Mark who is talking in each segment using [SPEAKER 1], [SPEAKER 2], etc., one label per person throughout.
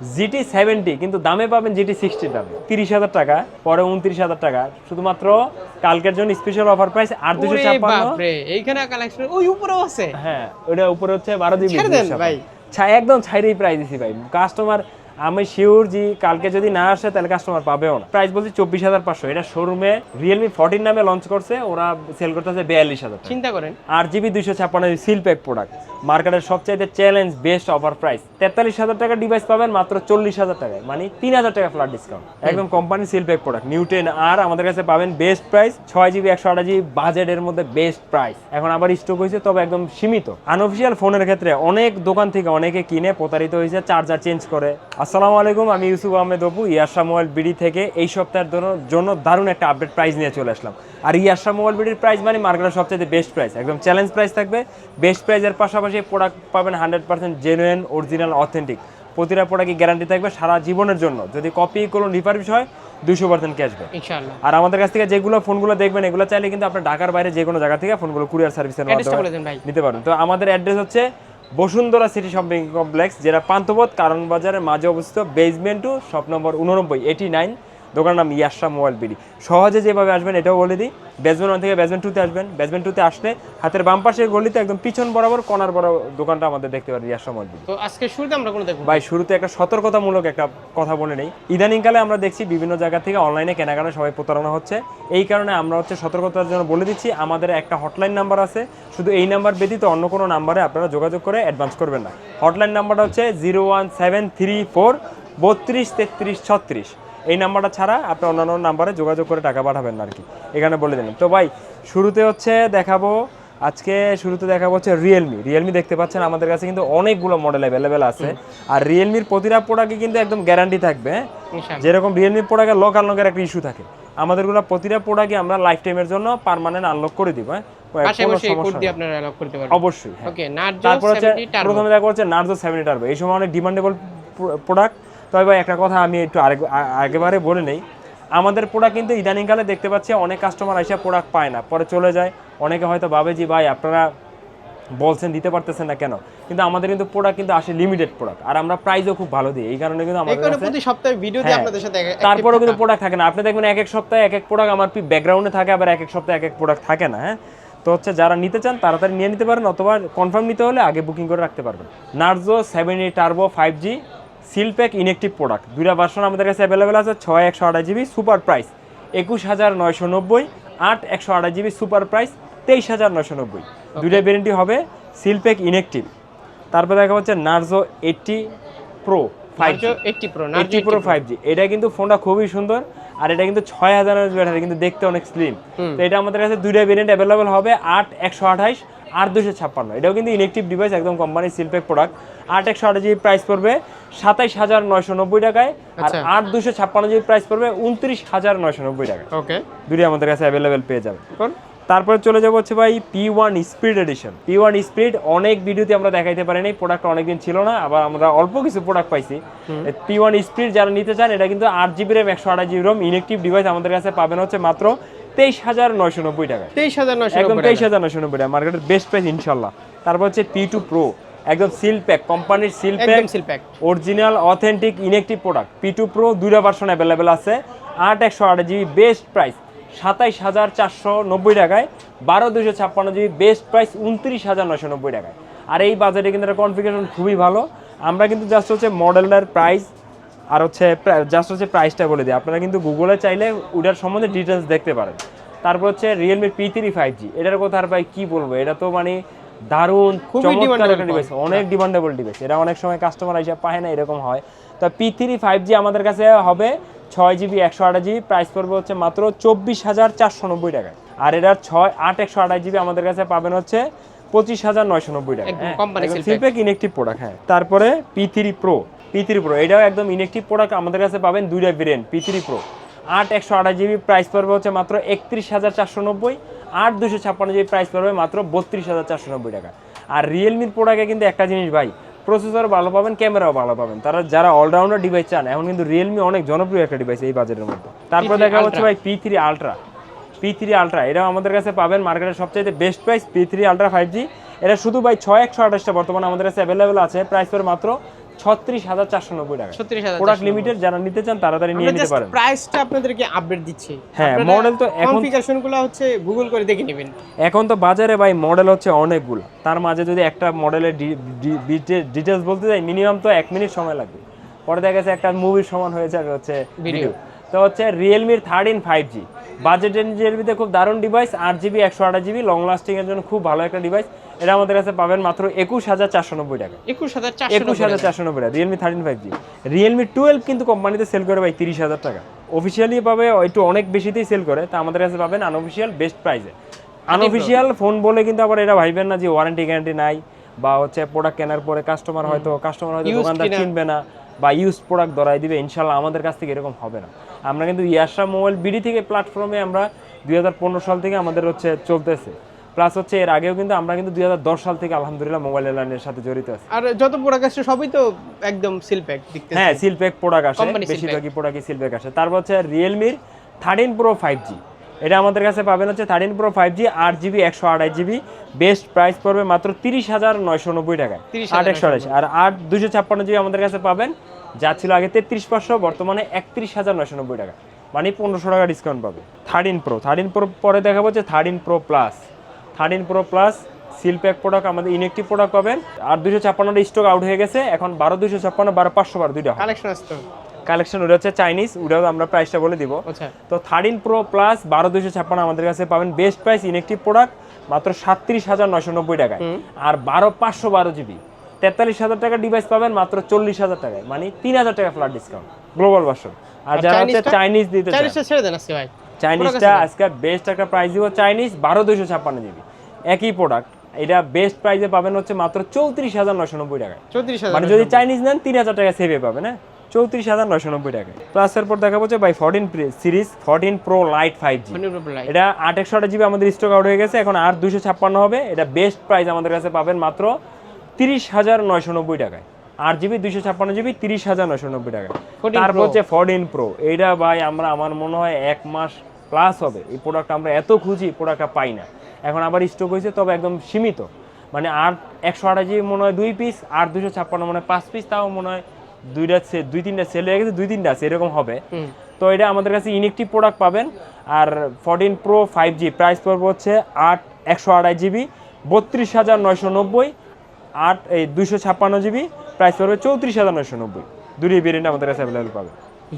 [SPEAKER 1] GT seventy কিন্তু দামে পাবেন জিটি সিক্সটির দামে। তিরিশ হাজার টাকা পরে উনত্রিশ হাজার টাকা। শুধুমাত্র কালকের জন্য স্পেশাল অফার প্রাইস আর দুশো ছাপ্পান্ন।
[SPEAKER 2] এইখানে কালেকশন ওই উপরেও আছে?
[SPEAKER 1] হ্যাঁ ওটা উপরে হচ্ছে বারো জিবি
[SPEAKER 2] ভাই।
[SPEAKER 1] ছাই একদম ছাইরেই প্রাইস দিছি ভাই। কাস্টমার আমি শিওর জি কালকে যদি না আসে তাহলে কাস্টমার পাবেও না। প্রাইস বলছি চব্বিশ হাজার পাঁচশো। এটা শোরুমে রিয়েলমি ফোরটিন নামে লঞ্চ করছে ওরা সেল করতেছে বিয়াল্লিশ হাজার
[SPEAKER 2] চিন্তা করেন।
[SPEAKER 1] আট জিবি দুইশো ছাপ্পান্ন সিল প্যাক প্রোডাক্ট মার্কেটের সবচাইতে চ্যালেঞ্জ বেস্ট অফার প্রাইস তেতাল্লিশ হাজার টাকা ডিভাইস পাবেন মাত্র চল্লিশ হাজার টাকায়। মানে তিন হাজার টাকা ফ্ল্যাট ডিসকাউন্ট একদম কোম্পানি সিল প্যাক প্রোডাক্ট নিউটেন আর আমাদের কাছে পাবেন বেস্ট প্রাইস ছয় জিবি একশো আট জিবি বাজেটের মধ্যে বেস্ট প্রাইস এখন আবার স্টক হয়েছে তবে একদম সীমিত। আনঅফিসিয়াল ফোনের ক্ষেত্রে অনেক দোকান থেকে অনেকে কিনে প্রতারিত হয়েছে চার্জার চেঞ্জ করে। আসসালামু আলাইকুম আমি ইউসুফ আহমেদ অপু ইয়াসা মোবাইল বিডি থেকে এই সপ্তাহের জন্য- দারুণ একটা আপডেট প্রাইস নিয়ে চলে আসলাম। আর ইয়াসা মোবাইল বিডির প্রাইস মানে মার্কেটের সবচেয়ে বেস্ট প্রাইস একদম চ্যালেঞ্জ প্রাইস থাকবে। বেস্ট প্রাইসের পাশাপাশি প্রোডাক্ট পাবেন hundred percent genuine original authentic প্রতিটা প্রোডাক্টই গ্যারান্টি থাকবে সারা জীবনের জন্য। যদি কপি কোনো রিফার্বিশ হয় দুশো পার্সেন্ট ক্যাশব্যাক আর আমাদের কাছ থেকে যেগুলো ফোনগুলো দেখবেন এগুলো চাইলে কিন্তু আপনার ঢাকার বাইরে যে কোনো জায়গা থেকে ফোনগুলো কুরিয়ার সার্ভিসের মাধ্যমে নিতে পারেন তো আমাদের অ্যাড্রেস হচ্ছে বসুন্ধরা সিটি শপিং কমপ্লেক্স যেটা পান্তপথ কারণ বাজারের মাঝে অবস্থিত বেজমেন্ট টু শপ নম্বর উননব্বই এইটি নাইন দোকানের নাম ইয়াসা মোবাইল বিডি। সহজে যেভাবে আসবেন এটাও বলে দিই। বেসমেন্ট ওয়ান থেকে বেসমেন্ট টুতে আসবেন। বেসমেন্ট টুতে আসলে হাতের বাম পাশের গলিতে একদম পিছন বরাবর কর্নার বড় দোকানটা আমাদের দেখতে পারেন ইয়াসা মোবাইল বিডি।
[SPEAKER 2] তো আজকে শুরুতে আমরা কোনো দেখব
[SPEAKER 1] ভাই শুরুতে একটা সতর্কতামূলক একটা কথা বলে নেই। ইদানিংকালে আমরা দেখছি বিভিন্ন জায়গা থেকে অনলাইনে কেনাকাটা সবাই প্রতারণা হচ্ছে। এই কারণে আমরা হচ্ছে সতর্কতার জন্য বলে দিচ্ছি আমাদের একটা হটলাইন নাম্বার আছে। শুধু এই নাম্বার ব্যতীত অন্য কোনো নাম্বারে আপনারা যোগাযোগ করে অ্যাডভান্স করবেন না। হটলাইন নাম্বারটা হচ্ছে zero one seven three four বত্রিশ তেত্রিশ ছত্রিশ। এই নাম্বারটা ছাড়া আপনি অন্যান্য নাম্বারে যোগাযোগ করে টাকা পাঠাবেন না আর কি। এখানে বলে দিলাম। তো ভাই শুরুতে হচ্ছে দেখাবো আজকে শুরুতে দেখাবো হচ্ছে রিয়েলমি রিয়েলমি দেখতে পাচ্ছেন আমাদের কাছে কিন্তু অনেকগুলো মডেল অ্যাভেলেবেল আছে। আর রিয়েলমির প্রতিটা প্রোডাক্টে কিন্তু একদম গ্যারান্টি থাকবে হ্যাঁ? যেরকম রিয়েলমি প্রোডাক্টের লক আনলকের একটা ইস্যু থাকে। আমাদেরগুলো প্রতিটা প্রোডাক্টে আমরা লাইফ টাইমের জন্য পারমানেন্ট আনলক করে দিব হ্যাঁ? অবশ্যই হ্যাঁ। তারপর হচ্ছে প্রথমে দেখা হচ্ছে নার্জো সেভেন্টি টার্বো এই সময় অনেক ডিমান্ডেবল প্রোডাক্ট তবে ভাই একটা কথা আমি একটু আরেক আগেবারে বলে নেই। আমাদের প্রোডাক্ট কিন্তু ইদানিংকালে দেখতে পাচ্ছি অনেক কাস্টমার এসে প্রোডাক্ট পায় না পরে চলে যায়। অনেকে হয়তো ভাবে যে ভাই আপনারা বলছেন দিতে পারতেছেন না কেন? কিন্তু আমাদের কিন্তু প্রোডাক্ট কিন্তু আসে লিমিটেড প্রোডাক্ট আর আমরা প্রাইসও খুব ভালো দিই। এই কারণে কিন্তু আমাদের
[SPEAKER 2] প্রতি সপ্তাহে ভিডিওতে
[SPEAKER 1] হ্যাঁ।
[SPEAKER 2] আপনাদের সাথে
[SPEAKER 1] তারপরেও কিন্তু। প্রোডাক্ট থাকে না। আপনি দেখবেন এক এক সপ্তাহে এক এক প্রোডাক্ট আমার ব্যাকগ্রাউন্ডে থাকে আবার এক এক সপ্তাহে এক এক প্রোডাক্ট থাকে না হ্যাঁ? তো হচ্ছে যারা নিতে চান তাড়াতাড়ি নিয়ে নিতে পারেন অথবা কনফার্ম নিতে হলে আগে বুকিং করে রাখতে পারবেন। Narzo seven eight turbo five G seal pack inactive product দুইটা ভার্সন আমাদের কাছে অ্যাভেলেবেল আছে ছয় একশো আঠাশ জিবি সুপার প্রাইস একুশ হাজার নয়শো নব্বই আট একশো আঠাশ জিবি সুপার প্রাইস তেইশ হাজার নয়শো নব্বই। দুইটা ভ্যারেন্টি হবে সিলপ্যাক ইনেকটিভ তারপর দেখা হচ্ছে Narzo eighty pro five
[SPEAKER 2] Narzo 80 pro
[SPEAKER 1] eighty pro five G এটা কিন্তু ফোনটা খুবই সুন্দর আর এটা কিন্তু ছয় হাজার ব্যাটারি কিন্তু দেখতে অনেক স্লিম তো এটা আমাদের কাছে দুইটা ভেরিয়েন্ট অ্যাভেলেবল হবে আট একশো আঠাইশ আর দুশো ছাপ্পান্ন। এটাও কিন্তু ইলেকট্রিক ডিভাইস একদম কোম্পানির সিলপেক প্রোডাক্ট আট একশো আঠাশ জিবি প্রাইস পড়বে সাতাইশ হাজার নয়শো নব্বই টাকায় আর
[SPEAKER 2] আচ্ছা।
[SPEAKER 1] আট দুশো ছাপ্পান্ন জিবি প্রাইস পড়বে উনত্রিশ হাজার নয়শো নব্বই টাকায়।
[SPEAKER 2] ওকে
[SPEAKER 1] দুটোই আমাদের কাছে অ্যাভেলেবেল পেয়ে যাবে তারপরে চলে যাব হচ্ছে ভাই P one speed edition P one speed অনেক ভিডিওতে আমরা দেখাইতে পারিনি প্রোডাক্ট অনেকদিন ছিল না আবার আমরা অল্প কিছু প্রোডাক্ট পাইছি। পি ওয়ান স্পিড যারা নিতে চান এটা কিন্তু আট জিবি র্যাম একশো আঠাশ জিবি রোম ইলেকট্রিক ডিভাইস আমাদের কাছে পাবেন হচ্ছে মাত্র তেইশ হাজার নয়শো নব্বই টাকা
[SPEAKER 2] তেইশ হাজার নয়শো
[SPEAKER 1] একদম তেইশ হাজার নয়শো নব্বই টাকা মার্কেটের বেস্ট প্রাইস ইনশাল্লাহ। তারপর হচ্ছে পি টু প্রো একদম সিল প্যাক কোম্পানির seal pack
[SPEAKER 2] seal pack
[SPEAKER 1] original authentic inactive product P two pro দুইটা ভার্সন অ্যাভেলেবেল আছে। আট একশো আট জিবি বেস্ট প্রাইস সাতাইশ হাজার চারশো নব্বই টাকায়। বারো দুশো ছাপ্পান্ন জিবি বেস্ট প্রাইস উনত্রিশ হাজার নশো নব্বই টাকায়। আর এই বাজেটে কিন্তু এটা কনফিগারেশন খুবই ভালো। আমরা কিন্তু জাস্ট হচ্ছে মডেলটার প্রাইস আর হচ্ছে জাস্ট হচ্ছে প্রাইসটা বলে দিই। আপনারা কিন্তু গুগলে চাইলে ওটার সম্বন্ধে ডিটেলস দেখতে পারেন। তারপর হচ্ছে Realme P three five G এটার কথা আর ভাই কি বলব? এটা তো মানে দারুণ ডিভাইস অনেক ডিমান্ডেবল ডিভাইস এটা অনেক সময় কাস্টমার এসে পায় না এরকম হয়। তো পি থ্রি ফাইভ জি আমাদের কাছে হবে ছয় জিবি একশো আঠাশ জিবি প্রাইস পড়বে হচ্ছে মাত্র চব্বিশ হাজার চারশো নব্বই টাকায়। আর এটার ছয় আট একশো আঠাশ জিবি আমাদের কাছে পাবেন হচ্ছে পঁচিশ হাজার নয়শো নব্বই টাকা
[SPEAKER 2] seal
[SPEAKER 1] ইনেকটিভ প্রোডাক্ট হ্যাঁ। তারপরে P three pro P three pro এটাও একদম ইনেকটিভ প্রোডাক্ট আমাদের কাছে পাবেন দুইটা ভেরিয়েন্ট পি থ্রি প্রো আট একশো আঠাশ জিবি প্রাইস পড়বে হচ্ছে মাত্র একত্রিশ হাজার চারশো নব্বই আট দুশো ছাপ্পান্ন জিবি প্রাইস পড়বে মাত্র বত্রিশ হাজার চারশো নব্বই টাকা। আর রিয়েলমির প্রোডাক্টে কিন্তু একটা জিনিস ভাই প্রসেসর ভালো পাবেন ক্যামেরাও ভালো পাবেন। তারা যারা অলরাউন্ডার ডিভাইস চান এখন কিন্তু রিয়েলমি অনেক জনপ্রিয় একটা ডিভাইস এই বাজেটের মধ্যে। তারপর দেখা হচ্ছে ভাই P three ultra P three ultra এটাও আমাদের কাছে পাবেন মার্কেটের সবচাইতে best price P three ultra five G এটা শুধু ভাই ছয় একশো আঠাশটা বর্তমানে আমাদের কাছে অ্যাভেলেবেল আছে প্রাইস পড়ে মাত্র ছত্রিশ হাজার চারশো নব্বই টাকা।
[SPEAKER 2] ছত্রিশ হাজার
[SPEAKER 1] প্রোডাক্ট লিমিটেড যারা নিতে চান তাড়াতাড়ি নিয়ে নিতে পারেন।
[SPEAKER 2] প্রাইসটা আপনাদেরকে আপডেট দিচ্ছি।
[SPEAKER 1] হ্যাঁ, model তো এখন-
[SPEAKER 2] কনফিগারেশন হচ্ছে গুগল করে দেখে নেবেন।
[SPEAKER 1] এখন তো বাজারে ভাই মডেল হচ্ছে অনেকগুলো। তার মাঝে যদি একটা মডেলের ডিটেলস বলতে যাই মিনিমাম তো এক মিনিট সময় লাগবে। পরে দেখা গেছে একটা মুভির সমান হয়ে যাবে হচ্ছে ভিডিও তো হচ্ছে রিয়েলমির থার্টিন ফাইভ জি বাজেট রেঞ্জের ভিতরে খুব দারুণ ডিভাইস আট জিবি একশো আঠাশ জিবি লং লাস্টিং এর জন্য খুব ভালো একটা ডিভাইস এটা আমাদের কাছে পাবেন মাত্র একুশ হাজার চারশো নব্বই টাকা।
[SPEAKER 2] একুশ হাজার
[SPEAKER 1] একুশ হাজার চারশো নব্বই টাকা Realme thirteen five G Realme twelve কিন্তু কোম্পানিতে সেল করে ভাই তিরিশ হাজার টাকা। অফিসিয়ালি পাবে একটু অনেক বেশিতেই সেল করে তা আমাদের কাছে পাবেন আনঅফিসিয়াল বেস্ট প্রাইসে আনঅফিসিয়াল ফোন বলে কিন্তু আবার এটা ভাইবেন না যে ওয়ারেন্টি গ্যারান্টি নাই বা হচ্ছে প্রোডাক্ট কেনার পরে কাস্টমার হয়তো কাস্টমার হয়তো দোকানদার
[SPEAKER 2] কিনা।
[SPEAKER 1] কিনবে না বা ইউজ প্রোডাক্ট ধরাই দিবে ইনশাল্লাহ আমাদের কাছ থেকে এরকম হবে না। আমরা কিন্তু ইয়াসা মোবাইল বিডি থেকে প্ল্যাটফর্মে আমরা দুই হাজার পনেরো সাল থেকে আমাদের হচ্ছে চলতেছে। প্লাস হচ্ছে এর আগেও কিন্তু আমরা কিন্তু দুই হাজার দশ সাল থেকে আলহামদুলিল্লাহ মোবাইল লাইনের সাথে জড়িত আছি।
[SPEAKER 2] আর যত প্রোডাক্ট আসছে সবই তো একদম সিল প্যাক দেখতে
[SPEAKER 1] হ্যাঁ সিলপ্যাক প্রোডাক্ট আসে বেশিরভাগই প্রোডাক্টই সিলপ্যাক আসে। তারপর হচ্ছে রিয়েলমির থার্টিন প্রো ফাইভ জি এটা আমাদের কাছে পাবেন হচ্ছে থার্টিন প্রো ফাইভ জি আট জিবি একশো আড়াই জিবি বেস্ট প্রাইস পড়বে মাত্র তিরিশ হাজার নয়শো নব্বই
[SPEAKER 2] টাকা
[SPEAKER 1] আট একশো আড়াইশ। আর আট দুশো ছাপ্পান্ন জিবি আমাদের কাছে পাবেন। যা ছিল আগে তেত্রিশ পাঁচশো বর্তমানে একত্রিশ হাজার নয়শো নব্বই টাকা। মানে পনেরোশো টাকা ডিসকাউন্ট পাবে। থার্টিন প্রো থার্টিন প্রো পরে দেখাবো হচ্ছে thirteen pro plus thirteen pro plus seal pack product আমাদের ইনেকটিভ প্রোডাক্ট পাবেন। আর দুশো ছাপ্পান্নটা স্টক আউট হয়ে গেছে এখন বারো দুশো ছাপ্পান্ন বারো পাঁচশো বারো দুইটা।
[SPEAKER 2] কালেকশন আসতো
[SPEAKER 1] কালেকশন ওটা হচ্ছে চাইনিজ ওটাও আমরা প্রাইসটা বলে দিব।
[SPEAKER 2] আচ্ছা।
[SPEAKER 1] তো থার্টিন প্রো প্লাস বারো দুশো ছাপ্পান্ন আমাদের কাছে পাবেন বেস্ট প্রাইস ইনেকটিভ প্রোডাক্ট মাত্র সাতত্রিশ হাজার নয়শো নব্বই টাকায়। আর বারো পাঁচশো বারো জিবি তেতাল্লিশ হাজার টাকা ডিভাইস পাবেন মাত্র চল্লিশ হাজার টাকায় মানে তিন হাজার টাকা ফ্ল্যাট ডিসকাউন্ট গ্লোবাল ভার্সন আর যারা হচ্ছে চাইনিজ দিতে
[SPEAKER 2] ছেড়ে দেন আজকে ভাই।
[SPEAKER 1] চাইনিজটা আজকে বেস্ট একটা প্রাইস দিব চাইনিজ বারো দুশো ছাপ্পান্ন জিবি একই প্রোডাক্ট এটা বেস্ট প্রাইসে পাবেন হচ্ছে মাত্র চৌত্রিশ হাজার নয়শো নব্বই টাকায়। মানে যদি চাইনিজ নেন তিন হাজার টাকা সেভে পাবেন হ্যাঁ? চৌত্রিশ হাজার নয়শো নব্বই টাকা প্লাস এরপর দেখা হচ্ছে by fourteen series fourteen pro lite five G এটা আট একশো আট জিবি আমাদের স্টক আউট হয়ে গেছে এখন আর দুশো ছাপ্পান্ন হবে। এটা বেস্ট প্রাইস আমাদের কাছে পাবেন মাত্র তিরিশ হাজার নয়শো নব্বই টাকায়। আট জিবি দুইশো ছাপ্পান্ন জিবি তিরিশ হাজার নয়শো নব্বই টাকা।
[SPEAKER 2] 14
[SPEAKER 1] তারপর। হচ্ছে ফোরটিন প্রো এইটা ভাই আমরা আমার মনে হয় এক মাস প্লাস হবে। এই প্রোডাক্ট আমরা এত খুঁজি প্রোডাক্টটা পাই না। এখন আবার স্টক হয়েছে তবে একদম সীমিত। মানে আট একশো আঠাশ জিবি মনে হয় দুই পিস আর দুশো ছাপ্পান্ন মনে হয় পাঁচ পিস তাও মনে হয় দুইটা দুই তিনটা সেল হয়ে গেছে দুই তিনটা আছে এরকম হবে। তো এটা আমাদের কাছে ইনেকটিভ প্রোডাক্ট পাবেন। আর fourteen pro five G price পড়বে হচ্ছে আট একশো আড়াই জিবি বত্রিশ হাজার নয়শো নব্বই আট এই দুশো ছাপ্পান্ন জিবি প্রাইস পড়বে চৌত্রিশ হাজার নয়শো নব্বই। দুটি ভেরিয়েন্ট আমাদের কাছে অ্যাভেলেবল পাবে।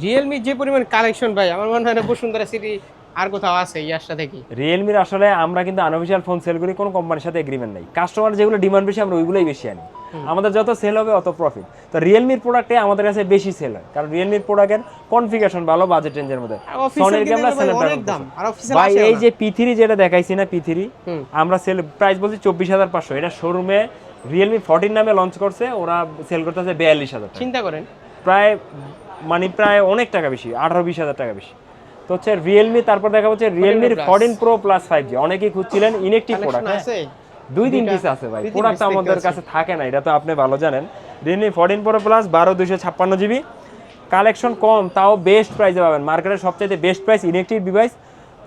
[SPEAKER 2] রিয়েলমি যে পরিমাণ কালেকশন ভাই আমার মনে হয় না বসুন্ধরা সিটি আর কোথাও আছে ইয়াসটা দেখি
[SPEAKER 1] রিয়েলমির আসলে আমরা কিন্তু আনঅফিসিয়াল ফোন সেল করি কোনো কোম্পানির সাথে এগ্রিমেন্ট নেই। কাস্টমার যেগুলো ডিমান্ড বেশি আমরা ওইগুলোই বেশি আনি। আমাদের যত সেল হবে অত প্রফিট তো রিয়েলমির প্রোডাক্টে আমাদের কাছে বেশি সেল হয়। কারণ রিয়েলমির প্রোডাক্টের কনফিগারেশন ভালো বাজেট রেঞ্জের মধ্যে। সনির ক্যামেরা সেল ভাই এই যে পি যেটা দেখাইছি না পি আমরা সেল প্রাইস বলছি চব্বিশ হাজার পাঁচশো। এটা শোরুমে রিয়েলমি ফোরটিন নামে লঞ্চ করছে ওরা সেল করতেছে বিয়াল্লিশ হাজার
[SPEAKER 2] চিন্তা করেন।
[SPEAKER 1] প্রায় মানে প্রায় অনেক টাকা বেশি আঠারো বিশ হাজার টাকা বেশি। তো হচ্ছে রিয়েলমি তারপর দেখা হচ্ছে রিয়েলমির fourteen pro plus five G অনেকেই খুঁজছিলেন ইনেকটিভ প্রোডাক্ট
[SPEAKER 2] আছে?
[SPEAKER 1] দুই তিন পিস আছে ভাই। প্রোডাক্ট আমাদের কাছে থাকে না এটা তো আপনি ভালো জানেন। রিয়েলমি ফোরটিন প্রো প্লাস বারো দুশো ছাপ্পান্ন জিবি কালেকশন কম তাও বেস্ট প্রাইসে পাবেন। মার্কেটের সবচেয়ে বেস্ট প্রাইস ইনেকটিভ ডিভাইস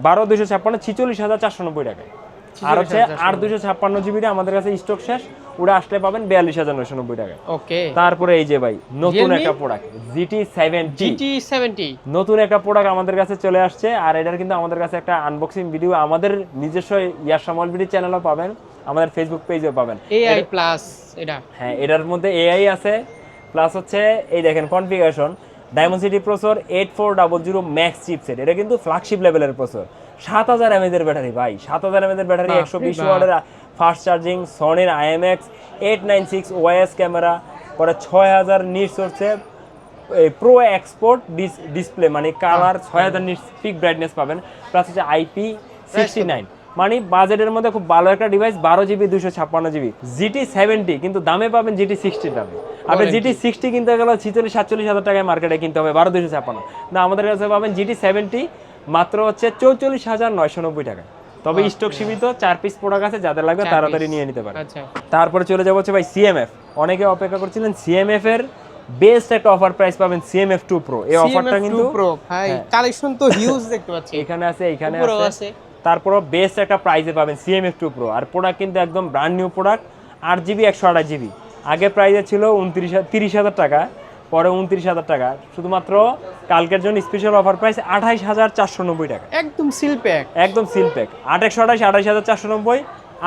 [SPEAKER 1] বারো দুশো ছাপ্পান্ন ছিচল্লিশ হাজার চারশো নব্বই টাকায়। আর হচ্ছে আট দুশো ছাপ্পান্ন জিবিটা আমাদের কাছে স্টক শেষ। ওটা আসলে পাবেন বিয়াল্লিশ হাজার নয়শো নব্বই টাকায়
[SPEAKER 2] ওকে।
[SPEAKER 1] তারপরে এই যে ভাই নতুন একটা product GT seventy
[SPEAKER 2] GT seventy
[SPEAKER 1] নতুন একটা প্রোডাক্ট আমাদের কাছে চলে আসছে আর এটার কিন্তু আমাদের কাছে একটা আনবক্সিং ভিডিও আমাদের নিজস্ব ইয়াসামল বিডি চ্যানেলও পাবেন আমাদের ফেসবুক পেজেও পাবেন।
[SPEAKER 2] এআই প্লাস এটা
[SPEAKER 1] হ্যাঁ এটার মধ্যে এআই আছে প্লাস হচ্ছে এই দেখেন configuration Dimensity processor eight four double zero max chipset এটা কিন্তু ফ্ল্যাগশিপ লেভেলের প্রসর সাত হাজার এমএজের ব্যাটারি ভাই। সাত হাজার এমএজের ব্যাটারি একশো বিশ। ওয়ার্ডের fast charging সনির IMX eight nine six YS camera পরে ছয় হাজার নিটস হচ্ছে প্রো এক্সপোর্ট ডিসপ্লে মানে কালার ছয় হাজার নিটস পিক ব্রাইটনেস পাবেন প্লাস হচ্ছে আইপি সিক্সটি নাইন মানে বাজেটের মধ্যে খুব ভালো একটা ডিভাইস বারো জিবি দুশো ছাপ্পান্ন জিবি জিটি সেভেন্টি কিন্তু দামে পাবেন জিটি সিক্সটি দামে। আপনি জিটি সিক্সটি কিনতে গেলে ছিচল্লিশ সাতচল্লিশ হাজার টাকায় মার্কেটে কিনতে হবে বারো দুশো ছাপ্পান্ন। না আমাদের কাছে পাবেন জিটি সেভেন্টি মাত্র হচ্ছে চৌচল্লিশ হাজার নয়শো নব্বই টাকা। তবে স্টক সীমিত চার পিস প্রোডাক্ট আছে যাদের লাগবে তাড়াতাড়ি নিয়ে নিতে পারে
[SPEAKER 2] আচ্ছা।
[SPEAKER 1] তারপরে চলে যাব হচ্ছে ভাই সিএমএফ অনেকে অপেক্ষা করছিলেন সিএমএফ এর বেস্ট একটা অফার প্রাইস পাবেন সিএমএফ টু প্রো এই অফারটা কিন্তু
[SPEAKER 2] প্রো ভাই কালেকশন তো হিউজ দেখতে পাচ্ছি।
[SPEAKER 1] এখানে আছে এখানে আছে। বেস্ট একটা প্রাইসে পাবেন সিএমএফ টু প্রো আর প্রোডাক্ট কিন্তু একদম ব্র্যান্ড নিউ প্রোডাক্ট আট জিবি একশো আঠাশ জিবি আগে প্রাইসে ছিল উনত্রিশ তিরিশ হাজার টাকা। পরে উনত্রিশ হাজার টাকা। শুধুমাত্র কালকের জন্য স্পেশাল অফার প্রাইস আঠাইশ হাজার চারশো নব্বই টাকা।
[SPEAKER 2] একদম সিল প্যাক
[SPEAKER 1] একদম সিল প্যাক আট একশো আঠাইশ আঠাইশ হাজার চারশো নব্বই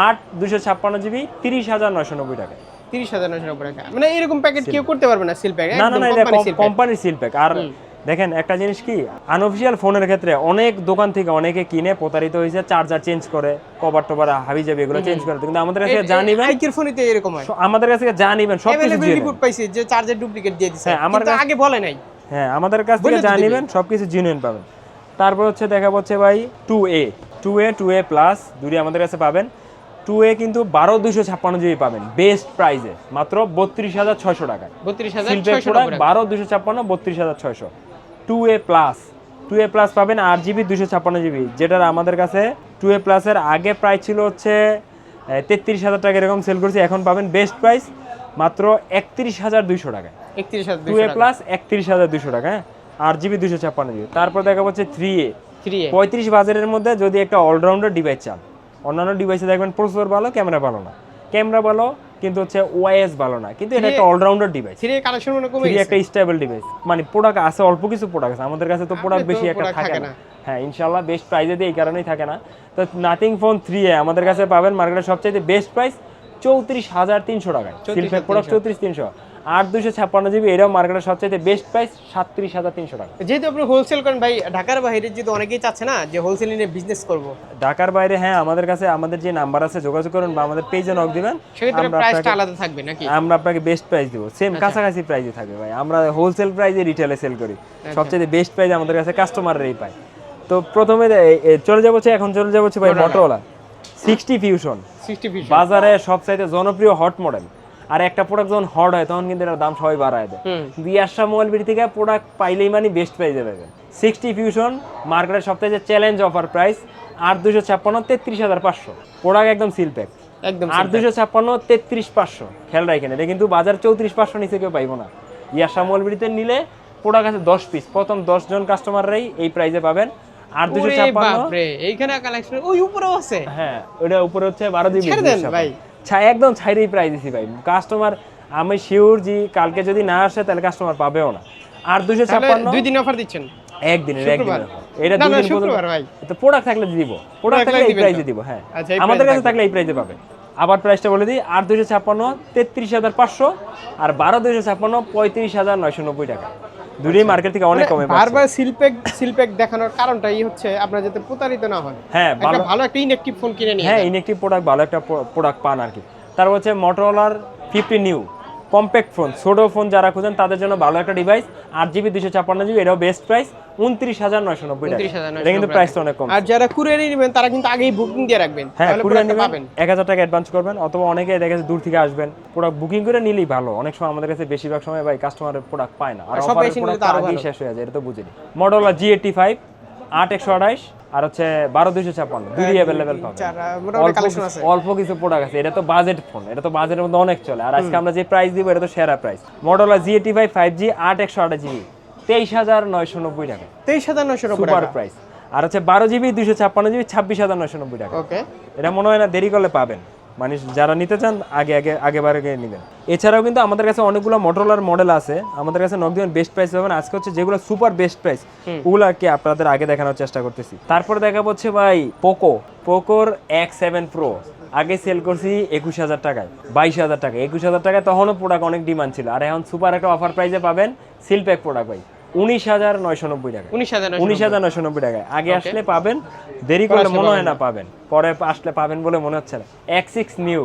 [SPEAKER 1] আট দুশো ছাপ্পান্ন জিবি তিরিশ হাজার নয়শো নব্বই টাকা।
[SPEAKER 2] তিরিশ হাজার নশো নব্বই টাকা। মানে এরকম প্যাকেট কেউ করতে পারবে না সিল প্যাক
[SPEAKER 1] না না না কোম্পানির সিল প্যাক আর দেখেন একটা জিনিস কি? আনঅফিসিয়াল ফোনের ক্ষেত্রে অনেক দোকান থেকে অনেকে কিনে প্রতারিত হয়েছে চার্জার চেঞ্জ করে কভার টভার হাবি যাবে এগুলো চেঞ্জ করে। কিন্তু আমাদের কাছে যা নিবেন
[SPEAKER 2] আইকির ফোনিতে এরকম হয়।
[SPEAKER 1] আমাদের কাছে যা নিবেন সব কিছু
[SPEAKER 2] রিপোর্ট পাইছি যে চার্জার ডুপ্লিকেট দিয়ে দিছে।
[SPEAKER 1] হ্যাঁ, আমার
[SPEAKER 2] আগে বলে নাই।
[SPEAKER 1] হ্যাঁ আমাদের কাছ থেকে যা
[SPEAKER 2] দিবি।
[SPEAKER 1] সব কিছু জিনুইন পাবেন। তারপর হচ্ছে দেখা হচ্ছে ভাই two A two A two A plus দুটি আমাদের কাছে পাবেন। টু এ কিন্তু বারো দুশো ছাপ্পান্ন জিবি পাবেন বেস্ট প্রাইসে মাত্র বত্রিশ হাজার ছয়শো টাকায়।
[SPEAKER 2] বত্রিশ হাজার
[SPEAKER 1] বারো দুশো ছাপ্পান্ন বত্রিশ হাজার ছয়শো। Two A plus two A plus পাবেন আট জিবি দুশো ছাপ্পান্ন জিবি যেটার আমাদের কাছে টু এ প্লাসের আগে প্রাইস ছিল হচ্ছে তেত্রিশ হাজার টাকা এরকম সেল করছি এখন পাবেন বেস্ট প্রাইস মাত্র একত্রিশ হাজার দুইশো টাকা
[SPEAKER 2] একত্রিশ হাজার
[SPEAKER 1] টু এ প্লাস একত্রিশ হাজার দুশো টাকা হ্যাঁ? আট জিবি দুশো ছাপ্পান্ন জিবি তারপর দেখা হচ্ছে থ্রি এ
[SPEAKER 2] থ্রি এ
[SPEAKER 1] পঁয়ত্রিশ বাজারের মধ্যে যদি একটা অলরাউন্ডার ডিভাইস চান অন্যান্য ডিভাইসে দেখবেন প্রসেসর ভালো ক্যামেরা ভালো না। ক্যামেরা ভালো কিন্তু হচ্ছে ওয়াইএস ভালো না। কিন্তু এটা একটা allrounder device
[SPEAKER 2] three connection collection মনে কমে গেছে।
[SPEAKER 1] একটা স্টেবল ডিভাইস মানে প্রোডাক্ট আছে অল্প কিছু প্রোডাক্ট আছে। আমাদের কাছে তো প্রোডাক্ট বেশি একটা থাকে না। হ্যাঁ ইনশাল্লাহ বেস্ট প্রাইসে দিয়ে এই কারণেই থাকে না। তো নাথিং ফোন থ্রি এ আমাদের কাছে পাবেন মার্কেটের সবচাইতে বেস্ট প্রাইস চৌত্রিশ হাজার তিনশো টাকায়।
[SPEAKER 2] 34,300
[SPEAKER 1] প্রোডাক্ট চৌত্রিশ তিনশো। আট দুশো ছাপ্পান্ন জিবি এটাও মার্কেটের সবচাইতে বেস্ট প্রাইস সাতত্রিশ হাজার তিনশো টাকা।
[SPEAKER 2] যেহেতু আপনি হোলসেল করেন ভাই ঢাকার বাইরে যেহেতু অনেকেই চাচ্ছে না যে হোলসেল নিয়ে বিজনেস করব।
[SPEAKER 1] ঢাকার বাইরে হ্যাঁ আমাদের কাছে আমাদের যে নাম্বার আছে যোগাযোগ করুন বা আমাদের পেজে নক দিবেন।
[SPEAKER 2] প্রাইসটা আলাদা থাকবে নাকি?
[SPEAKER 1] আমরা আপনাকে বেস্ট প্রাইস দিব। সেম কাছাকাছি প্রাইসে থাকবে ভাই। আমরা হোলসেল প্রাইসে রিটেলে সেল করি। সবচেয়ে বেস্ট প্রাইস আমাদের কাছে কাস্টমাররাই পায়। তো প্রথমে চলে যাব এখন চলে যাব ভাই মোটরোলা সিক্সটি ফিউশন বাজারে সবচাইতে জনপ্রিয় হট মডেল আর একটা প্রোডাক্ট যখন হট হয় তখন কিন্তু এটার দাম সবাই বাড়ায় দেয়। কিন্তু ইয়াসা মোবাইল বিডি থেকে প্রোডাক্ট পাইলেই মানে বেস্ট প্রাইসে পাবেন সিক্সটি ফিউশন মার্কেটের সবথেকে চ্যালেঞ্জ অফার প্রাইস আট দুশো ছাপ্পান্ন তেত্রিশ হাজার পাঁচশো। প্রোডাক্ট একদম সিল প্যাক
[SPEAKER 2] একদম
[SPEAKER 1] আট দুশো ছাপ্পান্ন তেত্রিশ পাঁচশো। খেয়াল রাখেন এটা কিন্তু বাজার চৌত্রিশ পাঁচশো নিচে কেউ পাইবো না। ইয়াসা মলবিড়িতে নিলে প্রোডাক্ট আছে দশ পিস প্রথম দশ জন কাস্টমাররাই এই প্রাইসে পাবেন। আর দুশো ছাপ্পান্ন
[SPEAKER 2] এইখানে কালেকশন ওই উপরেও আছে।
[SPEAKER 1] হ্যাঁ ওটা উপরে হচ্ছে বারো
[SPEAKER 2] দেন ভাই।
[SPEAKER 1] একদম ছাইরেই প্রাইস দিছি ভাই। কাস্টমার আমি শিওর জি কালকে যদি না আসে তাহলে কাস্টমার পাবেও না। আর দুশো ছাপ্পান্ন
[SPEAKER 2] দুই দিন অফার দিচ্ছেন?
[SPEAKER 1] একদিনের? একদিনের এটা দুই দিন
[SPEAKER 2] শুক্রবার ভাই।
[SPEAKER 1] তো প্রোডাক্ট থাকলে দিব। প্রোডাক্ট থাকলে এই প্রাইসে দিব হ্যাঁ।
[SPEAKER 2] আচ্ছা,
[SPEAKER 1] আমাদের কাছে থাকলে এই প্রাইসে পাবে। আবার প্রাইসটা বলে দিই আট দুশো ছাপ্পান্ন তেত্রিশ হাজার পাঁচশো আর বারো দুশো ছাপ্পান্ন পঁয়ত্রিশ হাজার নয়শো নব্বই টাকা। দুটোই মার্কেট থেকে অনেক কমে পাচ্ছে।
[SPEAKER 2] বারবার সিলপেক সিলপেক দেখানোর কারণটাই হচ্ছে আপনারা যাতে প্রতারিত না হয়
[SPEAKER 1] হ্যাঁ ভালো
[SPEAKER 2] একটা ইনঅ্যাক্টিভ ফোন কিনে নিন
[SPEAKER 1] হ্যাঁ ইনেকটিভ প্রোডাক্ট ভালো একটা প্রোডাক্ট পান আর কি। তারপর হচ্ছে মোটরোলার ফিফটি নিউ কম্প্যাক্ট ফোন ছোটো ফোন যারা খুঁজেন তাদের জন্য ভালো একটা ডিভাইস আট জিবি দুশো ছাপ্পান্ন জিবি এটাও বেস্ট প্রাইস উনত্রিশ হাজার নয়শো নব্বই টাকা।
[SPEAKER 2] 29,990
[SPEAKER 1] এটা কিন্তু প্রাইসটা অনেক কম।
[SPEAKER 2] আর যারা কুরিয়ার নেবেন তারা কিন্তু আগেই বুকিং দিয়ে রাখবেন।
[SPEAKER 1] হ্যাঁ কুরিয়ার নেবেন এক হাজার টাকা অ্যাডভান্স করবেন অথবা অনেকে দেখা যাচ্ছে দূর থেকে আসবেন। প্রোডাক্ট বুকিং করে নিলেই ভালো। অনেক সময় আমাদের কাছে বেশিরভাগ সময় ভাই কাস্টমারের প্রোডাক্ট পায় না। আর অফারের
[SPEAKER 2] এসে নিলে
[SPEAKER 1] প্রোডাক্ট আগেই শেষ হয়ে যায় এটা তো বুঝিনি। মডেল জি এইটটি ফাইভ আট একশো আঠাইশ আর হচ্ছে বারো দুইশো ছাপ্পান্ন দুই অ্যাভেলেবেল
[SPEAKER 2] মোটামুটি
[SPEAKER 1] অল্প কিছু- অল্প কিছু প্রোডাক্ট আছে এটা তো বাজেট ফোন এটা তো বাজেটের মধ্যে অনেক চলে। আর আজকে আমরা যে প্রাইস দিব এটা তো সেরা price model G eighty five five G আট একশো আট জিবি তেইশ হাজার নয়শো নব্বই টাকা।
[SPEAKER 2] তেইশ হাজার নয়শো নব্বই
[SPEAKER 1] সুপার প্রাইস আর হচ্ছে বারো জিবি দুইশো ছাপ্পান্ন জিবি ছাব্বিশ হাজার নয়শো নব্বই টাকা।
[SPEAKER 2] ওকে
[SPEAKER 1] এটা মনে হয় না দেরি করলে পাবেন। মানে যারা নিতে চান আগে আগে আগে বারে আগে নেবেন। এছাড়াও কিন্তু আমাদের কাছে অনেকগুলো মটোরোলার মডেল আছে। আমাদের কাছে নকদিন বেস্ট প্রাইস পাবেন। আজকে হচ্ছে যেগুলো সুপার বেস্ট প্রাইস ওগুলো আর কি আপনাদের আগে দেখানোর চেষ্টা করতেছি। তারপর দেখাবো হচ্ছে ভাই পোকো পোকোর এক্স সেভেন প্রো আগে সেল করছি একুশ হাজার টাকায় বাইশ হাজার টাকা একুশ হাজার টাকায় তখনও প্রোডাক্ট অনেক ডিমান্ড ছিল। আর এখন সুপার একটা অফার প্রাইসে পাবেন সিল প্যাক প্রোডাক্ট ভাই। উনিশ হাজার নয়শো নব্বই টাকা
[SPEAKER 2] উনিশ হাজার
[SPEAKER 1] নয়শো নব্বই। টাকায়। আগে আসলে পাবেন দেরি করলে মনে হয় না পাবেন। পরে আসলে পাবেন বলে মনে হচ্ছে না। এক্স সিক্স নিউ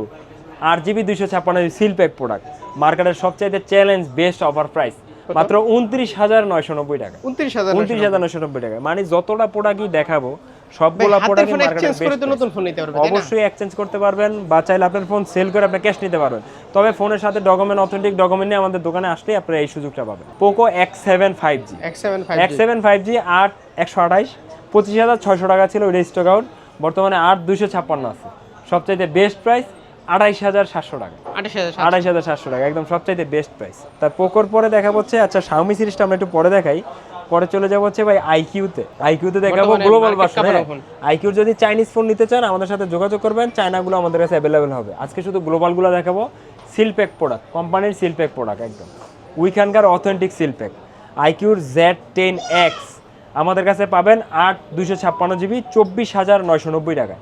[SPEAKER 1] আর জিবি দুইশো ছাপ্পান্ন সিল প্যাক প্রোডাক্ট মার্কেটের সবচাইতে চ্যালেঞ্জ বেস্ট অফার প্রাইস মাত্র উনত্রিশ হাজার নয়শো নব্বই টাকা
[SPEAKER 2] উনত্রিশ হাজার
[SPEAKER 1] উনত্রিশ হাজার নয়শো নব্বই টাকা মানে যতটা প্রোডাক্টই দেখাবো সবগুলা প্রোডাক্ট
[SPEAKER 2] ফোন এক্সচেঞ্জ করে তো নতুন ফোন নিতে পারবে তাই না?
[SPEAKER 1] অবশ্যই এক্সচেঞ্জ করতে পারবেন বা চাইলে আপনার ফোন সেল করে আপনি ক্যাশ নিতে পারবেন। তবে ফোনের সাথে ডকুমেন্ট অথেন্টিক ডকুমেন্ট নিয়ে আমাদের দোকানে আসলে আপনারা এই সুযোগটা পাবেন। Poco X seven five G
[SPEAKER 2] X seven five
[SPEAKER 1] X seven five G আট একশো আঠাইশ পঁচিশ হাজার ছয়শো টাকা ছিল ওইটা স্টক আউট বর্তমানে আট দুশো ছাপ্পান্ন আছে। সবচাইতে বেস্ট প্রাইস আড়াইশ হাজার সাতশো টাকা। আড়াইশ হাজার সাতশো। টাকা একদম সবচাইতে বেস্ট প্রাইস তার পোকোর পরে দেখা হচ্ছে আচ্ছা শাওমি সিরিজটা আমরা একটু পরে দেখাই। পরে চলে যাব হচ্ছে ভাই আইকিউতে আইকিউতে দেখাবো গ্লোবাল ভার্সন আইকিউর যদি চাইনিজ ফোন নিতে চান আমাদের সাথে যোগাযোগ করবেন চায়নাগুলো আমাদের কাছে অ্যাভেলেবেল হবে। আজকে শুধু গ্লোবালগুলো দেখাবো। সিলপ্যাক প্রোডাক্ট কোম্পানির সিলপ্যাক প্রোডাক্ট একদম। উইখানকার অথেন্টিক সিলপ্যাক আইকিউর জেড টেন এক্স আমাদের কাছে পাবেন আট দুইশো ছাপ্পান্ন জিবি চব্বিশ হাজার নয়শো নব্বই টাকায়।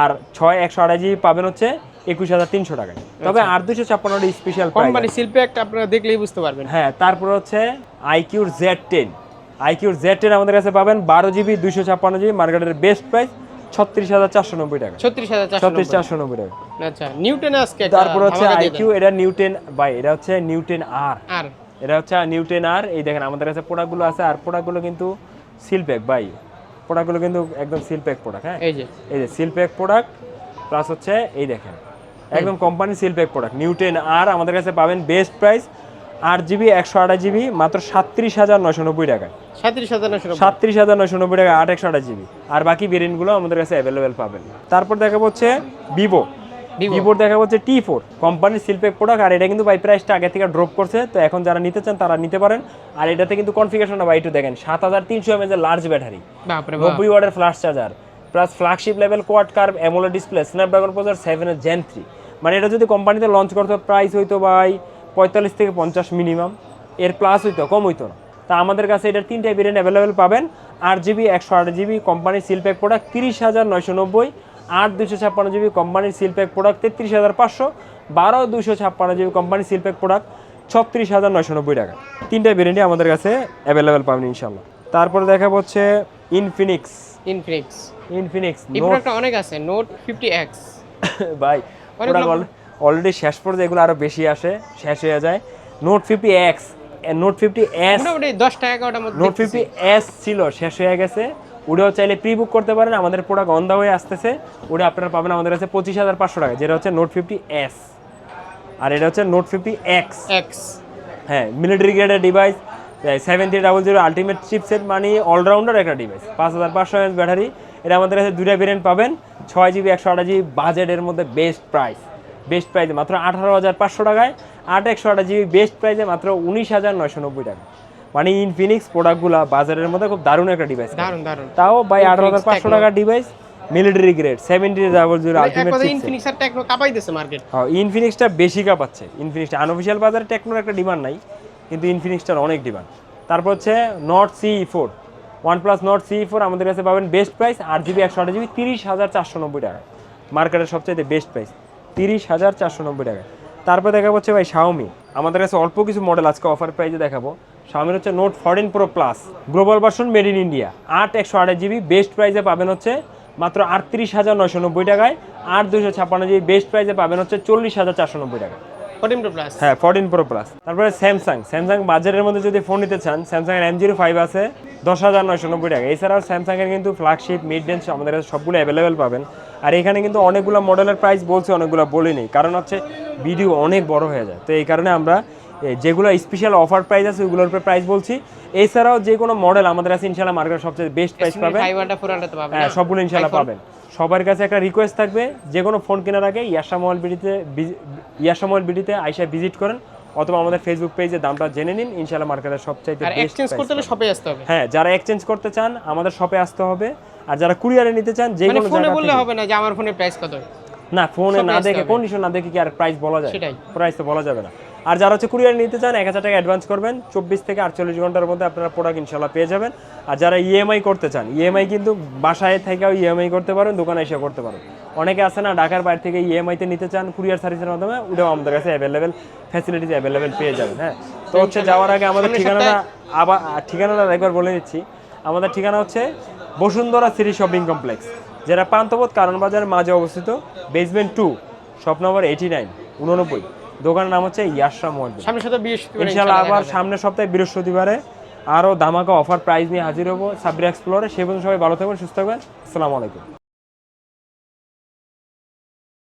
[SPEAKER 1] আর ছয় একশো আড়াই জিবি পাবেন হচ্ছে একুশ হাজার তিনশো টাকায়। তবে আট দুইশো ছাপ্পান্নটা স্পেশাল
[SPEAKER 2] কোম্পানি শিল্পে একটা আপনারা দেখলেই বুঝতে পারবেন।
[SPEAKER 1] হ্যাঁ তারপর হচ্ছে আইকিউর জেড টেন আইকিউর জেড টেন আমাদের কাছে পাবেন বারো জিবি দুইশো ছাপ্পান্ন জিবি মার্কেটের বেস্ট প্রাইস ছত্রিশ হাজার চারশো নব্বই টাকা।
[SPEAKER 2] ছত্রিশ হাজার
[SPEAKER 1] ছত্রিশ
[SPEAKER 2] চারশো
[SPEAKER 1] নব্বই টাকা।
[SPEAKER 2] আচ্ছা নিউটনে আজকে
[SPEAKER 1] তারপর হচ্ছে আইকিউ এটা নিউটেন বাই এটা হচ্ছে নিউটেন আর
[SPEAKER 2] আর
[SPEAKER 1] এটা হচ্ছে নিউটেন আর এই দেখেন আমাদের কাছে প্রোডাক্টগুলো আছে আর প্রোডাক্টগুলো কিন্তু সিল প্যাক বাই প্রোডাক্টগুলো কিন্তু একদম সিল প্যাক প্রোডাক্ট হ্যাঁ?
[SPEAKER 2] এই যে।
[SPEAKER 1] এই যে সিল প্যাক প্রোডাক্ট প্লাস হচ্ছে এই দেখেন একদম company seal pack product new ten আর আমাদের কাছে পাবেন বেস্ট প্রাইস আট জিবি একশো আঠাশ জিবি মাত্র সাতত্রিশ হাজার নয়শো নব্বই টাকায়।
[SPEAKER 2] সাঁত্রিশ হাজার নশো
[SPEAKER 1] সাতত্রিশ হাজার নয়শো নব্বই টাকা আট একশো আঠাশ জিবি। আর বাকি ভেরিয়েন্টগুলো আমাদের কাছে অ্যাভেলেবেল পাবেন। তারপর দেখা হচ্ছে ভিভো। ভিভোর দেখা হচ্ছে টি ফোর। কোম্পানির সিলপেক প্রোডাক্ট আর এটা কিন্তু বাই প্রাইসটা আগে থেকে ড্রপ করছে। তো এখন যারা নিতে চান তারা নিতে পারেন। আর এটাতে কিন্তু কনফিগারেশনটা বাই একটু দেখেন সাত হাজার তিনশো এমএজ এর লার্জ ব্যাটারি নব্বই ওয়ার্ডের flash charger plus flagship level quad curve AMOLED display Snapdragon processor সেভেনের জেন থ্রি মানে এটা যদি কোম্পানিতে লঞ্চ করতে প্রাইস হইতো বাই পঁয়তাল্লিশ থেকে পঞ্চাশ মিনিমাম। এর প্লাস হইতো কম হইতো না। তা আমাদের কাছে এটার তিনটা ভেরিয়েন্ট অ্যাভেলেবেল পাবেন। আট জিবি একশো আট জিবি কোম্পানির সিলপ্যাক প্রোডাক্ট তিরিশ হাজার নয়শো নব্বই আট দুশো ছাপ্পান্ন জিবি কোম্পানির সিলপ্যাক প্রোডাক্ট তেত্রিশ হাজার পাঁচশো বারো দুশো ছাপ্পান্ন জিবি কোম্পানির সিলপ্যাক প্রোডাক্ট ছত্রিশ হাজার নয়শো নব্বই টাকা। তিনটা ভেরিয়েন্টই আমাদের কাছে অ্যাভেলেবেল পাবেন ইনশাল্লাহ তারপরে দেখা হচ্ছে ইনফিনিক্স
[SPEAKER 2] ইনফিনিক্স
[SPEAKER 1] ইনফিনিক্স
[SPEAKER 2] অনেক আছে নোট ফিফটি এক্স
[SPEAKER 1] ভাই অলরেডি শেষ পর্যায়ে এগুলো আরও বেশি আসে শেষ হয়ে যায়। Note fifty X Note fifty S
[SPEAKER 2] মোটামুটি দশ টাকা এগারোটার মধ্যে
[SPEAKER 1] নোট ফিফটি এস ছিল শেষ হয়ে গেছে। ওটাও চাইলে প্রি বুক করতে পারেন আমাদের প্রোডাক্ট অন দা হয়ে আসতেছে। ওটা আপনারা পাবেন আমাদের কাছে পঁচিশ হাজার পাঁচশো টাকা যেটা হচ্ছে নোট ফিফটি এস আর এটা হচ্ছে নোট ফিফটি এক্স
[SPEAKER 2] এক্স
[SPEAKER 1] হ্যাঁ মিলিটারি গ্রেডের device seven three double zero ultimate chipset মানে অলরাউন্ডার একটা ডিভাইস পাঁচ হাজার পাঁচশো এমএস ব্যাটারি এটা আমাদের কাছে দুটা ভেরিয়েন্ট পাবেন ছয় জিবি একশো আঠাশ জিবি বাজেটের মধ্যে বেস্ট প্রাইস বেস্ট প্রাইসে মাত্র আঠারো হাজার পাঁচশো টাকায়। আট একশো আঠাশ জিবি বেস্ট প্রাইসে মাত্র উনিশ হাজার নয়শো নব্বই টাকা। মানে ইনফিনিক্স প্রোডাক্টগুলো বাজারের মধ্যে খুব দারুণ একটা ডিভাইস
[SPEAKER 2] দারুণ দারুণ
[SPEAKER 1] তাও বাই আঠারো হাজার পাঁচশো টাকার device military grade seventy double zero ultimate
[SPEAKER 2] Infinix আর টেকনো কাপাই দিছে মার্কেট
[SPEAKER 1] হ্যাঁ ইনফিনিক্সটা বেশি কাপাচ্ছে। ইনফিনিক্সটা আনঅফিসিয়াল বাজারে টেকনোর একটা ডিমান্ড নাই কিন্তু ইনফিনিক্সটার অনেক ডিমান্ড তারপর হচ্ছে Nord C four OnePlus Nord C four আমাদের কাছে পাবেন বেস্ট প্রাইস আট জিবি একশো আট জিবি তিরিশ হাজার চারশো নব্বই টাকা। মার্কেটের সবচাইতে বেস্ট প্রাইস তিরিশ হাজার চারশো নব্বই টাকা। তারপর দেখা হচ্ছে ভাই শাওমি আমাদের কাছে অল্প কিছু মডেল আজকে অফার প্রাইজে দেখাবো। শাওমির হচ্ছে Note fourteen Pro Plus global version made in India আট, একশো আট জিবি বেস্ট প্রাইজে পাবেন হচ্ছে মাত্র আটত্রিশ হাজার নয়শো নব্বই টাকায়। আট দুশো ছাপ্পান্ন জিবি বেস্ট প্রাইজে পাবেন হচ্ছে চল্লিশ হাজার চারশো নব্বই টাকা
[SPEAKER 2] ফোরটিন প্রো প্লাস
[SPEAKER 1] হ্যাঁ ফোরটিন প্রো প্লাস তারপরে স্যামসাং স্যামসাং বাজারের মধ্যে যদি ফোন নিতে চান স্যামসাং এর এম জিরো ফাইভ আছে, দশ হাজার নয়শো নব্বই টাকা। এছাড়াও স্যামসাং এর কিন্তু ফ্ল্যাগশিপ মিড রেঞ্জ আমাদের কাছে সবগুলো অ্যাভেলেবেল পাবেন। আর এখানে কিন্তু অনেকগুলো মডেলের প্রাইস বলছি, অনেকগুলো বলিনি। কারণ হচ্ছে ভিডিও অনেক বড় হয়ে যায়। তো এই কারণে আমরা যেগুলো স্পেশাল অফার প্রাইস আছে ওইগুলোর উপরে প্রাইস বলছি। এছাড়াও যে কোনো মডেল আমাদের কাছে ইনশাল্লাহ মার্কেট সবচেয়ে বেস্ট প্রাইস পাবেন। হ্যাঁ সবগুলো ইনশাল্লাহ পাবেন। সবার কাছে একটা রিকোয়েস্ট থাকবে যে কোনো ফোন কেনার আগে ইয়াসা মোবাইল বিডিতে ইয়াসা মোবাইল বিডিতে আইসা ভিজিট করেন অথবা আমাদের ফেসবুক পেজে দামটা জেনে নিন ইনশাল্লাহ মার্কেটের সবচাইতে বেস্ট
[SPEAKER 2] এক্সচেঞ্জ করতে হলে শপে আসতে হবে।
[SPEAKER 1] হ্যাঁ যারা এক্সচেঞ্জ করতে চান আমাদের শপে আসতে হবে। আর যারা কুরিয়ারে নিতে চান যে
[SPEAKER 2] মানে
[SPEAKER 1] কোনো
[SPEAKER 2] ফোনে বললে হবে না যে আমার ফোনের প্রাইস কত?
[SPEAKER 1] না ফোনে না দেখে। কন্ডিশন না দেখে কি আর প্রাইস বলা যায়?
[SPEAKER 2] সেটাই।
[SPEAKER 1] প্রাইস তো বলা যাবে না। আর যারা হচ্ছে কুরিয়ার নিতে চান এক হাজার টাকা অ্যাডভান্স করবেন। চব্বিশ থেকে আটচল্লিশ ঘণ্টার মধ্যে আপনারা প্রোডাক্ট ইনশাল্লাহ পেয়ে যাবেন। আর যারা ইএমআই করতে চান ইএমআই কিন্তু বাসায় থেকেও ইএমআই করতে পারেন দোকানে এসে করতে পারেন। অনেকে আছে না ঢাকার বাইরে থেকে ইএমআইতে নিতে চান কুরিয়ার সার্ভিসের মাধ্যমে ওটাও আমাদের কাছে অ্যাভেলেবেল ফ্যাসিলিটিস অ্যাভেলেবেল পেয়ে যাবেন হ্যাঁ। তো হচ্ছে যাওয়ার আগে আমাদের ঠিকানাটা আবার ঠিকানাটা একবার বলে দিচ্ছি। আমাদের ঠিকানা হচ্ছে বসুন্ধরা সিটি শপিং কমপ্লেক্স যেটা পান্তপথ কারণ বাজারের মাঝে অবস্থিত বেসমেন্ট টু শপ নম্বর এইটি নাইন উননব্বই। দোকানের নাম হচ্ছে ইয়াশা মোড়
[SPEAKER 2] সামনের বৃহস্পতিবার ইনশাআল্লাহ
[SPEAKER 1] আবার সামনের সপ্তাহে বৃহস্পতিবারে আরও ধামাকা অফার প্রাইস নিয়ে হাজির হব। সাবরি এক্সপ্লোরে। সে পর্যন্ত সবাই ভালো থাকবেন সুস্থ থাকবেন। আসসালামু আলাইকুম।